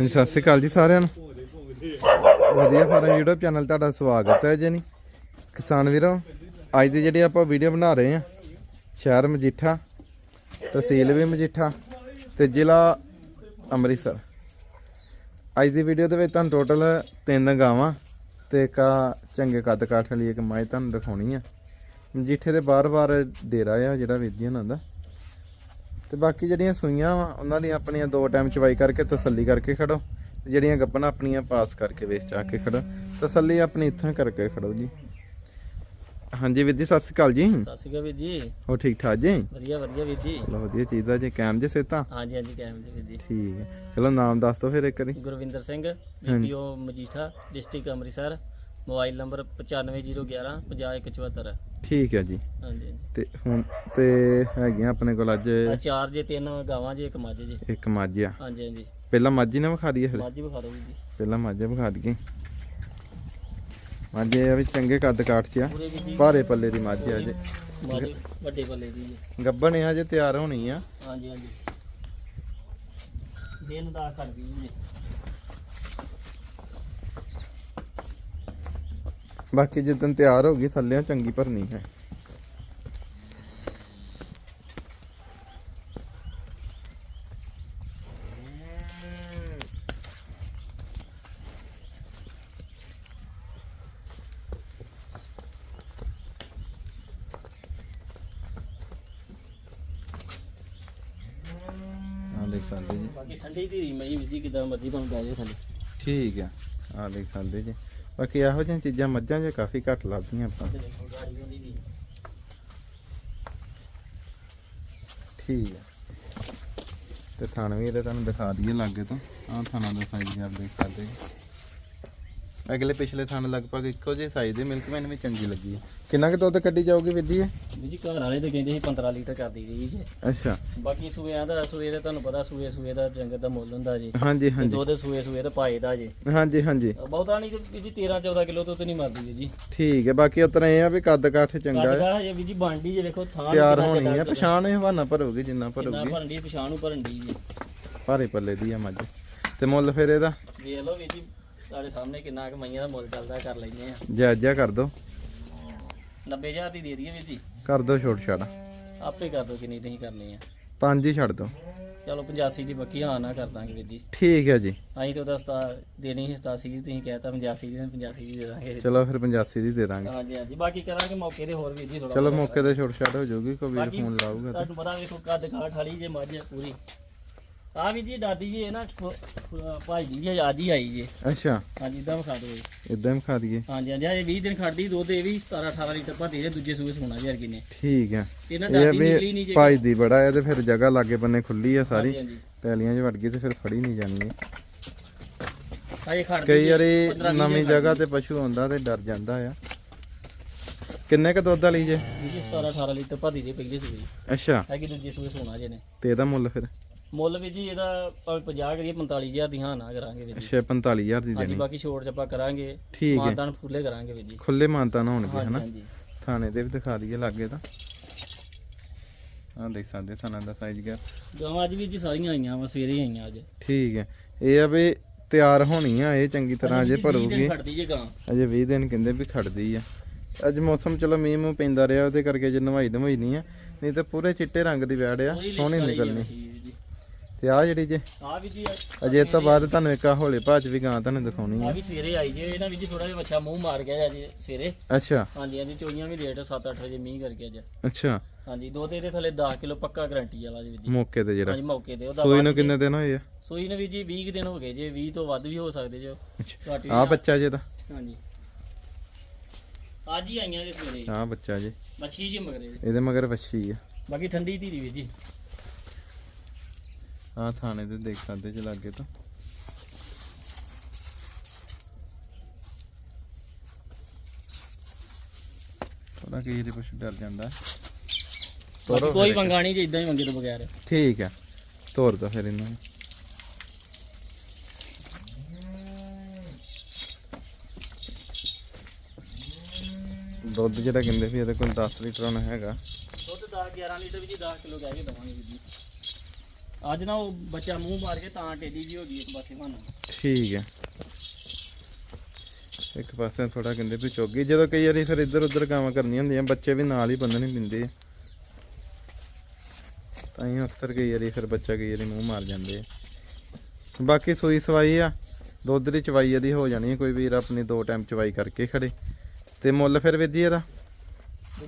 ਹਾਂਜੀ, ਸਤਿ ਸ਼੍ਰੀ ਅਕਾਲ ਜੀ ਸਾਰਿਆਂ ਨੂੰ। ਵਧੀਆ ਫਾਰਮ YouTube ਚੈਨਲ ਤੁਹਾਡਾ ਸਵਾਗਤ ਹੈ ਜੀ ਨੀ ਕਿਸਾਨ ਵੀਰੋ, ਅੱਜ ਦੀ ਜਿਹੜੀ ਆਪਾਂ ਵੀਡੀਓ ਬਣਾ ਰਹੇ ਹਾਂ, ਸ਼ਹਿਰ ਮਜੀਠਾ, ਤਹਿਸੀਲ ਵੀ ਮਜੀਠਾ ਤੇ ਜ਼ਿਲ੍ਹਾ ਅੰਮ੍ਰਿਤਸਰ। ਅੱਜ ਦੀ ਵੀਡੀਓ ਦੇ ਵਿੱਚ ਤੁਹਾਨੂੰ ਟੋਟਲ ਤਿੰਨ ਗਾਵਾਂ ਤੇ ਇੱਕ ਚੰਗੇ ਕੱਦ ਕਾਠ ਵਾਲੀ ਇੱਕ ਮਾਈ ਤੁਹਾਨੂੰ ਦਿਖਾਉਣੀ ਆ। ਮਜੀਠੇ ਦੇ ਬਾਰ-ਬਾਰ ਡੇਰਾ ਆ ਜਿਹੜਾ ਵੇਦੀ ਉਹਨਾਂ ਦਾ। ਤੇ ਬਾਕੀ ਜਿਹੜੀਆਂ ਸੂਈਆਂ ਵਾ ਉਹਨਾਂ ਦੀਆਂ ਆਪਣੀਆਂ ਦੋ ਟਾਈਮ ਚਵਾਈ ਕਰਕੇ ਤਸੱਲੀ ਕਰਕੇ ਖੜੋ। ਤੇ ਜਿਹੜੀਆਂ ਗੱਪਣਾ ਆਪਣੀਆਂ ਪਾਸ ਕਰਕੇ ਵੇਚ ਚਾ ਕੇ ਖੜੋ। ਤਸੱਲੀ ਆਪਣੀ ਇੱਥੋਂ ਕਰਕੇ ਖੜੋ ਜੀ। ਹਾਂਜੀ ਵੀਰ ਜੀ ਸਤਿ ਸ਼੍ਰੀ ਅਕਾਲ ਜੀ। ਸਤਿ ਸ਼੍ਰੀ ਅਕਾਲ ਵੀਰ ਜੀ। ਹੋ ਠੀਕ ਠਾਕ ਜੀ? ਵਧੀਆ ਵਧੀਆ ਵੀਰ ਜੀ। ਚਲੋ ਵਧੀਆ ਚੀਜ਼ ਦਾ ਜੀ ਕੈਮ ਜੇ ਸੇਤਾ ਹਾਂਜੀ ਹਾਂਜੀ ਕੈਮ ਦੇ ਵੀਰ ਜੀ। ਠੀਕ ਹੈ ਚਲੋ ਨਾਮ ਦੱਸ ਦਿਓ ਫਿਰ ਇੱਕ ਵਾਰੀ। Gurvinder Singh BPO Majitha district Amritsar. Mobile number 9511 50174 ਠੀਕ ਹੈ ਜੀ। ਹਾਂਜੀ ਤੇ ਹੁਣ ਤੇ ਹੈਗੀਆਂ ਆਪਣੇ ਕੋਲ ਅੱਜ ਆ ਚਾਰ ਜੇ ਤਿੰਨ ਗਾਵਾਂ ਜੇ ਇੱਕ ਮੱਝ ਜੀ। ਇੱਕ ਮੱਝ ਆ। ਹਾਂਜੀ ਹਾਂਜੀ। ਪਹਿਲਾਂ ਮੱਝ ਹੀ ਨਾ ਵਿਖਾ ਦਈਏ ਫਿਰ। ਮੱਝ ਵਿਖਾ ਦਿਓ ਵੀਰ ਜੀ। ਪਹਿਲਾਂ ਮੱਝ ਵਿਖਾ ਦਈਏ। ਮੱਝ ਇਹ ਆ ਵੀ ਚੰਗੇ ਕੱਦ ਕਾਠ ਚ ਆ। ਪੂਰੇ ਜੀ ਭਾਰੇ ਪੱਲੇ ਦੀ ਮੱਝ ਆ ਜੇ ਮੱਝ ਵੱਡੇ ਪੱਲੇ ਦੀ ਜੀ। ਗੱਬਣ ਇਹ ਹਜੇ ਤਿਆਰ ਹੋਣੀ ਆ। ਹਾਂਜੀ ਹਾਂਜੀ। ਦਿਨ ਦਾ ਕਰਦੀ ਜੀ। ਬਾਕੀ ਜਿੱਦਣ ਤਿਆਰ ਹੋ ਗਈ ਥੱਲੇ ਚੰਗੀ ਭਰਨੀ ਹੈ ਆ ਦੇਖ ਸਕਦੇ ਜੀ ਬਾਕੀ ਠੰਡੀ ਧੀਰੀ ਮਈ ਵੀਰ ਜੀ ਕਿਦਾਂ ਮਰਜ਼ੀ ਭਾਵੇਂ ਬਹਿ ਜਾਓ ਥੱਲੇ ਠੀਕ ਆ ਆ ਦੇਖ ਸਕਦੇ ਜੀ ਬਾਕੀ ਇਹੋ ਜਿਹੀਆਂ ਚੀਜ਼ਾਂ ਮੱਝਾਂ 'ਚ ਕਾਫੀ ਘੱਟ ਲੱਭਦੀਆਂ ਆਪਾਂ। ਠੀਕ ਆ। ਤੇ ਥਣ ਵੀ ਇਹਦੇ ਤੁਹਾਨੂੰ ਦਿਖਾ ਦਈਏ ਲਾਗੇ ਤੋਂ। ਆਹ ਥਾਣਾ ਦਾ ਸਾਈਜ਼ ਆਪ ਦੇਖ ਸਕਦੇ ਜੀ ਅਗਲੇ ਪਿਛਲੇ ਥਣ ਲਗਭਗ ਇੱਕੋ ਜਿਹੇ ਸਾਈਜ਼ ਦੇ ਮਿਲਕ ਮੈਨ ਵੀ ਚੰਗੀ ਲੱਗੀ ਹੈ। ਕਿੰਨਾ ਕੁ ਦੁੱਧ ਕੱਢੀ ਜਾਊਗੀ ਵੀਰ ਜੀ? ਵੀਰ ਜੀ ਘਰ ਵਾਲੇ ਤੇ ਕਹਿੰਦੇ ਸੀ 15 ਲੀਟਰ ਕਰਦੀ ਰਹੀ ਜੀ। ਅੱਛਾ। ਬਾਕੀ ਸੂਇਆਂ ਦਾ ਸੂਏ ਦਾ ਤੁਹਾਨੂੰ ਪਤਾ ਸੂਏ ਸੂਏ ਦਾ ਡੰਗਰ ਦਾ ਮੁੱਲ ਹੁੰਦਾ ਜੀ। ਹਾਂਜੀ ਹਾਂਜੀ। ਦੁੱਧ ਸੂਏ ਸੂਏ ਦਾ ਪਾਏ ਦਾ ਜੀ। ਹਾਂਜੀ ਹਾਂਜੀ। ਬਹੁਤਾ ਨਹੀਂ ਵੀ ਜੀ 13 14 ਕਿਲੋ ਤੋਂ ਤੇ ਨਹੀਂ ਮਰਦੀ ਜੀ। ਠੀਕ ਹੈ ਬਾਕੀ ਉਤਰਾ ਇਹ ਆ ਵੀ ਕੱਦ ਕਾਠ ਚੰਗਾ ਹੈ। ਹਜੇ ਵੀ ਜੀ ਬਾਂਡੀ ਜੇ ਵੇਖੋ ਥਾਂ ਤਿਆਰ ਹੋਣੀ ਹੈ ਪਛਾਣ ਇਹ ਹਵਾਨਾ ਭਰੋਗੀ ਜਿੰਨਾ ਭਰੋਗੀ। ਭਰਨ ਦੀ ਪਛਾਣ ਨੂੰ ਭਰਨ ਦੀ ਜੀ। ਭਾਰੇ ਪੱਲੇ ਦੀ ਆ ਮੱਝ। ਤੇ ਮੁੱਲ ਫਿਰ ਇਹਦਾ? ਵੇਖ ਲਓ ਵੀ ਜੀ ਸਾਡੇ ਸਾਹਮਣੇ ਕਿੰਨਾ ਕੁ ਮਈਆਂ ਦਾ ਮੁੱਲ ਚੱਲਦਾ ਕਰ ਲੈਨੇ ਆ। ਜਾਇਜ਼ਾ ਕਰ ਦੋ। 90000 ਦੀ ਦੇ ਦਈਏ ਵੀਰ ਜੀ? ਕਰ ਦੋ ਛੋਟ ਛਾੜ ਆਪੇ ਕਰ ਦੋ ਕਿੰਨੀ ਤੁਸੀਂ ਕਰਨੀ ਆ। ਪੰਜ ਹੀ ਛੱਡ ਦੋ। ਚਲੋ 85 ਦੀ ਬੱਕੀ ਹਾਂ ਨਾ ਕਰ ਦਾਂਗੇ ਵੀਰ ਜੀ। ਠੀਕ ਹੈ ਜੀ। ਅਸੀਂ ਤਾਂ ਉਹਦਾ ਸਤਾ ਦੇਣੀ ਸੀ 87 ਦੀ ਤੁਸੀਂ ਕਹਿਤਾ 85 ਦੀ 85 ਦੀ ਦੇ ਦਾਂਗੇ। ਚਲੋ ਫਿਰ 85 ਦੀ ਦੇ ਦਾਂਗੇ। ਹਾਂਜੀ ਹਾਂਜੀ। ਬਾਕੀ ਕਰਾਂਗੇ ਮੌਕੇ ਤੇ ਹੋਰ ਵੀਰ ਜੀ ਥੋੜਾ ਚਲੋ ਮੌਕੇ ਤੇ ਛੋਟ ਛਾੜ ਹੋ ਜਾਊਗੀ ਕੋਈ ਵੀਰ ਬਾਕੀ ਫੋਨ ਲਾਊਗਾ ਤੁਹਾਨੂੰ ਪਤਾ ਵੇਖੋ ਕੱਦ ਕਾਠ ਵਾਲੀ ਜੇ ਮੱਝ ਪੂਰੀ। ਆ ਵੀ ਜੀ ਦਾਦੀ ਜੀ ਇਹ ਨਾ ਭਾਈ ਜੀ ਇਹ ਅੱਜ ਹੀ ਆਈ ਜੀ। ਅੱਛਾ। ਹਾਂਜੀ ਇਦਾਂ ਵਿਖਾ ਦਿਓ ਜੀ। ਇਦਾਂ ਹੀ ਖਾ ਦਈਏ। ਹਾਂਜੀ ਹਾਂਜੀ ਇਹ 20 ਦਿਨ ਖੜਦੀ ਦੁੱਧ ਇਹ ਵੀ 17 18 ਲੀਟਰ ਭਰਦੀ ਜੇ ਦੂਜੇ ਸੂਏ ਸੋਣਾ ਜੀ ਅਰਗੀ ਨੇ। ਠੀਕ ਇਹ ਆ ਦਾਦੀ ਨਿਕਲੀ ਵੀ ਨਹੀਂ ਜੇ ਭਾਈ ਦੀ ਬੜਾ ਹੈ ਤੇ ਫਿਰ ਜਗ੍ਹਾ ਲਾਗੇ ਬੰਨੇ ਖੁੱਲੀ ਆ ਸਾਰੀ। ਹਾਂਜੀ ਹਾਂਜੀ। ਪੈਲੀਆਂ 'ਚ ਵੜ ਗਈ ਤੇ ਫਿਰ ਫੜੀ ਨਹੀਂ ਜਾਣੀ ਹੈ ਅਜੇ ਖੜਦੀ ਕਈ ਜੀ, ਵਾਰੀ 15 ਵੀਹ ਨਵੀਂ ਜਗ੍ਹਾ ਤੇ ਪਸ਼ੂ ਆਉਂਦਾ ਤੇ ਡਰ ਜਾਂਦਾ ਆ। ਕਿੰਨੇ ਕ ਦੁੱਧ ਵਾਲੀ ਜੇ? ਖੜਦੀ ਜੀ 17 18 ਲੀਟਰ ਭਰਦੀ ਜੇ ਪਹਿਲੇ ਸੂਏ। ਅੱਛਾ। ਹੈਗੀ ਦੂਜੇ ਸੂਏ ਸੋਣਾ ਜੇ ਨੇ ਤੇ ਇਹਦਾ ਮੁੱਲ ਫਿਰ? ਮੁੱਲ ਵੀ ਜੀ ਇਹਦਾ ਭਾਵੇਂ 50 ਕਰੀਏ 45000 ਦੀ ਹਾਂ ਨਾ ਕਰਾਂਗੇ ਵੀਰ ਜੀ। ਅੱਛਾ 45000 ਦੀ ਹਾਂਜੀ ਦੇਣੀ। ਬਾਕੀ ਛੋੜ ਚੱਪਾ ਕਰਾਂਗੇ। ਠੀਕ ਹੈ। ਮਾਨਦਾਨ ਫੁੱਲੇ ਕਰਾਂਗੇ ਵੀਰ ਜੀ। ਖੁੱਲੇ ਮਾਨਤਾ ਨਾ ਹੋਣਗੇ ਹਾਂਜੀ ਹਨਾ? ਹਾਂਜੀ। ਥਾਣੇ ਦੇ ਵੀ ਦਿਖਾ ਦਈਏ ਲਾਗੇ ਤਾਂ। ਆਹ ਦੇਖ ਸਕਦੇ ਥਾਣਾ ਦਾ ਸਾਈਜ਼ ਗਿਆ। ਗਾਵਾਂ ਅੱਜ ਵੀ ਜੀ ਸਾਰੀਆਂ ਆਈਆਂ ਵਾ ਸਵੇਰੇ ਹੀ ਆਈਆਂ ਅੱਜ। ਠੀਕ ਹੈ। ਇਹ ਆ ਵੀ ਤਿਆਰ ਹੋਣੀ ਆ ਇਹ ਚੰਗੀ ਤਰ੍ਹਾਂ ਅਜੇ ਭਰੂਗੀ। ਖੜਦੀ ਜੇ ਗਾਂ। ਅਜੇ 20 ਦਿਨ ਕਹਿੰਦੇ ਵੀ ਖੜਦੀ ਆ। ਅੱਜ ਮੌਸਮ ਚਲੋ ਮੀਂਹ ਮੂੰਹ ਪੈਂਦਾ ਰਿਹਾ ਉਹਦੇ ਕਰਕੇ ਜੇ ਨਵਾਈ ਧਵਾਈ ਨਹੀਂ ਆ। ਨਹੀਂ ਤਾਂ ਪੂਰੇ ਚਿੱਟੇ ਰੰਗ ਦੀ ਵੈੜ ਆ ਸੋਹਣੀ ਨਿਕਲਣੀ। ਤੇ ਆ ਜਿਹੜੀ ਜੇ। ਆ ਵੀ ਜੀ ਅਜੇ ਤੋਂ ਬਾਅਦ ਤੁਹਾਨੂੰ ਇੱਕ ਆ ਹੌਲੇ ਭਾਜ ਵੀ ਗਾਂ ਤੁਹਾਨੂੰ ਦਿਖਾਉਣੀ ਆ। ਆ ਵੀ ਸਵੇਰੇ ਆਈ ਜੇ ਇਹਨਾਂ ਵਿੱਚ ਥੋੜਾ ਜਿਹਾ ਬੱਚਾ ਮੂੰਹ ਮਾਰ ਗਿਆ ਜੀ ਸਵੇਰੇ। ਅੱਛਾ। ਹਾਂਜੀ ਹਾਂਜੀ ਚੋਈਆਂ ਵੀ ਲੇਟ 7-8 ਵਜੇ ਮੀਂਹ ਕਰਕੇ ਅੱਜ। ਅੱਛਾ। ਹਾਂਜੀ ਦੋ ਤੇ ਇਹਦੇ ਥੱਲੇ 10 ਕਿਲੋ ਪੱਕਾ ਗਾਰੰਟੀ ਵਾਲਾ ਜੀ ਜੀ। ਮੌਕੇ ਤੇ ਜਿਹੜਾ। ਹਾਂਜੀ ਮੌਕੇ ਤੇ ਉਹਦਾ ਸੂਈ ਨੂੰ ਕਿੰਨੇ ਦਿਨ ਹੋਏ ਆ? ਸੂਈ ਨੂੰ ਵੀ ਜੀ 20 ਕੁ ਦਿਨ ਹੋ ਗਏ ਜੇ 20 ਤੋਂ ਵੱਧ ਵੀ ਹੋ ਸਕਦੇ ਜੋ ਵੀ ਆ ਬੱਚਾ ਜੇ ਦਾ ਹਾਂਜੀ। ਅੱਜ ਹੀ ਆਈਆਂ ਜੀ ਸਵੇਰੇ। ਆ ਬੱਚਾ ਜੇ। ਮੱਛੀ ਜੀ ਮਗਰੇ। ਇਹਦੇ ਮਗਰ ਵੱਛੀ ਆ। ਬਾਕੀ ਠੰਡੀ ਧੀਰੀ ਵੀਰ ਜੀ। ਆ ਥਾਣੇ ਤੇ ਦੇਖ ਸਕਦੇ ਜੇ ਲਾਗੇ ਤੋਂ। ਥੋੜਾ ਕਿ ਇਹਦੇ ਕੁਛ ਡਰ ਜਾਂਦਾ। ਕੋਈ ਨਹੀਂ ਜੀ ਇਦਾਂ ਹੀ ਮੰਗੇ ਤੋਂ ਬਗੈਰ। ਠੀਕ ਹੈ ਤੋਰ ਦੋ ਫਿਰ ਇਹਨਾਂ ਨੂੰ। ਦੁੱਧ ਜਿਹੜਾ ਕਹਿੰਦੇ ਵੀ ਇਹਦੇ ਕੋਲ 10 ਲੀਟਰ ਹੋਣਾ ਹੈਗਾ। ਦੁੱਧ 10 11 ਲੀਟਰ ਵੀ ਜੀ 10 ਕਿਲੋ ਕਹਿ ਕੇ ਦਵਾਂਗੇ ਜੀ। ਅੱਜ ਨਾ ਉਹ ਬੱਚਾ ਮੂੰਹ ਮਾਰ ਕੇ ਤਾਂ ਟੇਢੀ ਜੀ ਹੋ ਗਈ ਇੱਕ ਪਾਸੇ ਬਣ ਠੀਕ ਹੈ। ਇੱਕ ਪਾਸੇ ਥੋੜਾ ਕਹਿੰਦੇ ਵੀ ਚੋਗੀ ਜਦੋਂ ਕਈ ਵਾਰੀ ਫਿਰ ਇੱਧਰ ਉੱਧਰ ਕੰਮ ਕਰਨੀਆਂ ਹੁੰਦੀਆਂ ਬੱਚੇ ਵੀ ਨਾਲ ਹੀ ਬੰਨਣੇ ਪੈਂਦੇ ਆ ਤਾਂ ਹੀ ਅਕਸਰ ਕਈ ਵਾਰੀ ਫਿਰ ਬੱਚਾ ਕਈ ਵਾਰੀ ਮੂੰਹ ਮਾਰ ਜਾਂਦੇ ਆ। ਬਾਕੀ ਸੂਈ ਸਵਾਈ ਆ। ਦੁੱਧ ਦੀ ਚਵਾਈ ਇਹਦੀ ਹੋ ਜਾਣੀ ਕੋਈ ਵੀਰ ਆਪਣੀ ਦੋ ਟਾਈਮ ਚਵਾਈ ਕਰਕੇ ਖੜੇ। ਤੇ ਮੁੱਲ ਫਿਰ ਵੀਰ ਜੀ ਇਹਦਾ?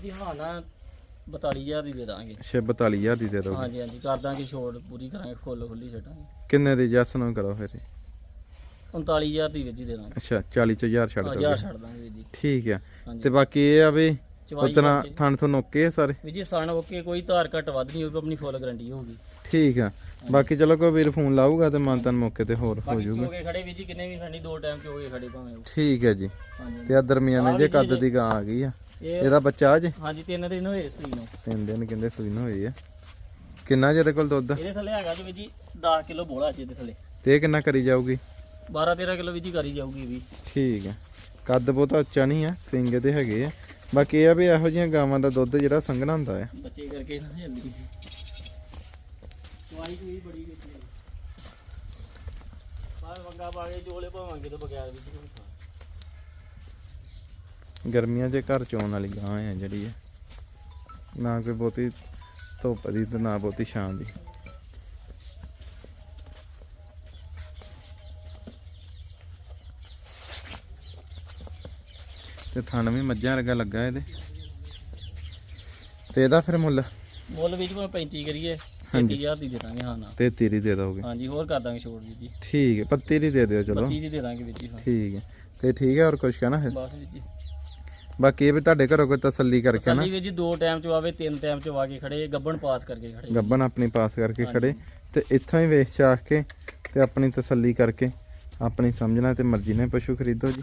ਜੀ ਹਾਂ ਨਾ 42000 ਦੀ ਦੇ ਦਾਂਗੇ। ਛੇ 42000 ਦੀ ਦੇ ਦੋ ਹਾਂਜੀ ਹਾਂਜੀ ਕਰ ਦਾਂਗੇ ਛੋੜ ਪੂਰੀ ਕਰਾਂਗੇ ਫੁੱਲ ਖੁੱਲੀ ਛੱਡਾਂਗੇ। ਕਿੰਨੇ ਦੀ ਜੱਸ ਨੂੰ ਕਰੋ ਫਿਰ? 39000 ਦੀ ਵੀਰ ਜੀ ਦੇ ਦਾਂਗੇ। ਅੱਛਾ 40 ਚ 1000 ਛੱਡ ਹਾਂ ਦੋਗੇ? ਛੱਡ ਦਾਂਗੇ ਵੀਰ ਜੀ। ਠੀਕ ਆ। ਹਾਂਜੀ। ਤੇ ਬਾਕੀ ਇਹ ਆ ਵੀ ਚਵਾਈ ਉਤਨਾ ਕਰਕੇ। ਥਣ ਤੋਂ ਨੋਕੇ ਆ ਸਾਰੇ? ਵੀਰ ਜੀ ਸਣ ਓਕੇ ਕੋਈ ਧਾਰ ਘਟ ਵੱਧ ਨਹੀਂ ਹੋਊਗੀ ਆਪਣੀ ਫੁੱਲ ਗਾਰੰਟੀ ਹੋਊਗੀ। ਠੀਕ ਆ। ਬਾਕੀ ਚਲੋ ਕੋਈ ਵੀਰ ਫੋਨ ਲਾਊਗਾ ਤੇ ਮਨ ਮੌਕੇ ਤੇ ਹੋਰ ਹੋ ਬਾਕੀ ਜਾਊਗਾ। ਚੋਗੇ ਖੜੇ ਵੀਰ ਜੀ ਕਿੰਨੇ ਵੀ ਖੰਡੀ ਦੋ ਟਾਈਮ ਚੋਗੇ ਖੜੇ ਭਾਵੇਂ ਉਹ। ਠੀਕ ਹੈ ਜੀ। ਤੇ ਆ ਦਰਮਿਆਨੇ ਜੇ ਕੱਦ ਦੀ ਗਾਂ ਆ ਗਈ ਆ। ਇਹ ਇਹਦਾ ਬੱਚਾ ਜੇ ਹਾਂਜੀ ਤਿੰਨ ਦਿਨ ਹੋਏ ਸੂਈ ਨੂੰ। ਤਿੰਨ ਦਿਨ ਕਹਿੰਦੇ ਸੂਈ ਨਾ ਹੋਈ ਆ। ਕਿੰਨਾ ਜਿਹਦੇ ਕੋਲ ਦੁੱਧ? ਇਹਦੇ ਥੱਲੇ ਹੈਗਾ ਜੀ ਵੀਰ ਜੀ 10 ਕਿਲੋ ਬੋਲਾ ਜੀ ਇਹਦੇ ਥੱਲੇ। ਤੇ ਇਹ ਕਿੰਨਾ ਕਰੀ ਜਾਊਗੀ? 12 13 ਕਿਲੋ ਵੀਰ ਜੀ ਕਰੀ ਜਾਊਗੀ ਵੀ। ਠੀਕ ਆ। ਕੱਦ ਬਹੁਤਾ ਉੱਚਾ ਨਹੀਂ ਆ ਸਿੰਘ ਦੇ ਹੈਗੇ ਆ। ਬਾਕੀ ਇਹ ਆ ਵੀ ਇਹੋ ਜਿਹੀਆਂ ਗਾਵਾਂ ਦਾ ਦੁੱਧ ਜਿਹੜਾ ਸੰਘਣਾ ਹੁੰਦਾ ਆ। ਬੱਚੇ ਕਰਕੇ ਨਾ ਜਲਦੀ ਚਵਾਈ ਕੋਈ ਬੜੀ ਕੀਤੀ ਹੈ ਬਾਹਰ ਵੰਗਾ ਪਾ ਕੇ ਜੋਲੇ ਭਾਵਾਂਗੇ ਤਾਂ ਬਗੈਰ ਵੀ ਗਰਮੀਆਂ 'ਚ ਘਰ ਚੋਣ ਵਾਲੀ ਗਾਂ ਆ ਜਿਹੜੀ ਆ ਨਾ ਕੋਈ ਬਹੁਤੀ ਧੁੱਪ ਦੀ ਤੇ ਨਾ ਬਹੁਤੀ ਛਾਂ ਦੀ। ਤੇ ਥਣ ਵੀ ਮੱਝਾਂ ਵਰਗਾ ਲੱਗਾ ਇਹਦੇ। ਤੇ ਇਹਦਾ ਫਿਰ ਮੁੱਲ? ਮੁੱਲ ਵਿੱਚ ਭਾਵੇਂ 35 ਕਰੀਏ ਹਾਂਜੀ। 30000 ਦੀ ਦੇ ਦਾਂਗੇ ਹਾਂ ਨਾ। ਤੇ ਤੀਰੀ ਦੇ ਦੋਗੇ? ਹਾਂਜੀ ਹੋਰ ਕਰ ਦਾਂਗੇ ਛੋੜ ਜੀ ਠੀਕ ਹੈ ਪੱਤੀ ਦੀ ਦੇ ਦਿਓ ਚਲੋ। 32 ਦੀ ਦੇ ਦਾਂਗੇ ਵੀਰ ਜੀ ਹਾਂ। ਠੀਕ ਹੈ। ਤੇ ਠੀਕ ਹੈ ਹੋਰ ਕੁਝ ਕਹਿਣਾ ਫਿਰ? ਬਸ ਜੀ। ਬਾਕੀ ਇਹ ਵੀ ਤੁਹਾਡੇ ਘਰੋਂ ਕੋਈ ਤਸੱਲੀ ਕਰਕੇ ਨਾ। ਵੀਰ ਜੀ ਦੋ ਟਾਈਮ ਚ ਆਵੇ ਤਿੰਨ ਟਾਈਮ ਚ ਆ ਕੇ ਖੜੇ ਗੱਬਣ ਪਾਸ ਕਰਕੇ ਖੜੇ। ਗੱਬਨ ਆਪਣੀ ਪਾਸ ਕਰਕੇ ਖੜੇ। ਤੇ ਇੱਥੋਂ ਹੀ ਵੇਚ ਚਾਖ ਕੇ ਤੇ ਆਪਣੀ ਤਸੱਲੀ ਕਰਕੇ ਆਪਣੀ ਸਮਝਣਾ ਤੇ ਮਰਜ਼ੀ ਨਾਲ ਪਸ਼ੂ ਖਰੀਦੋ ਜੀ।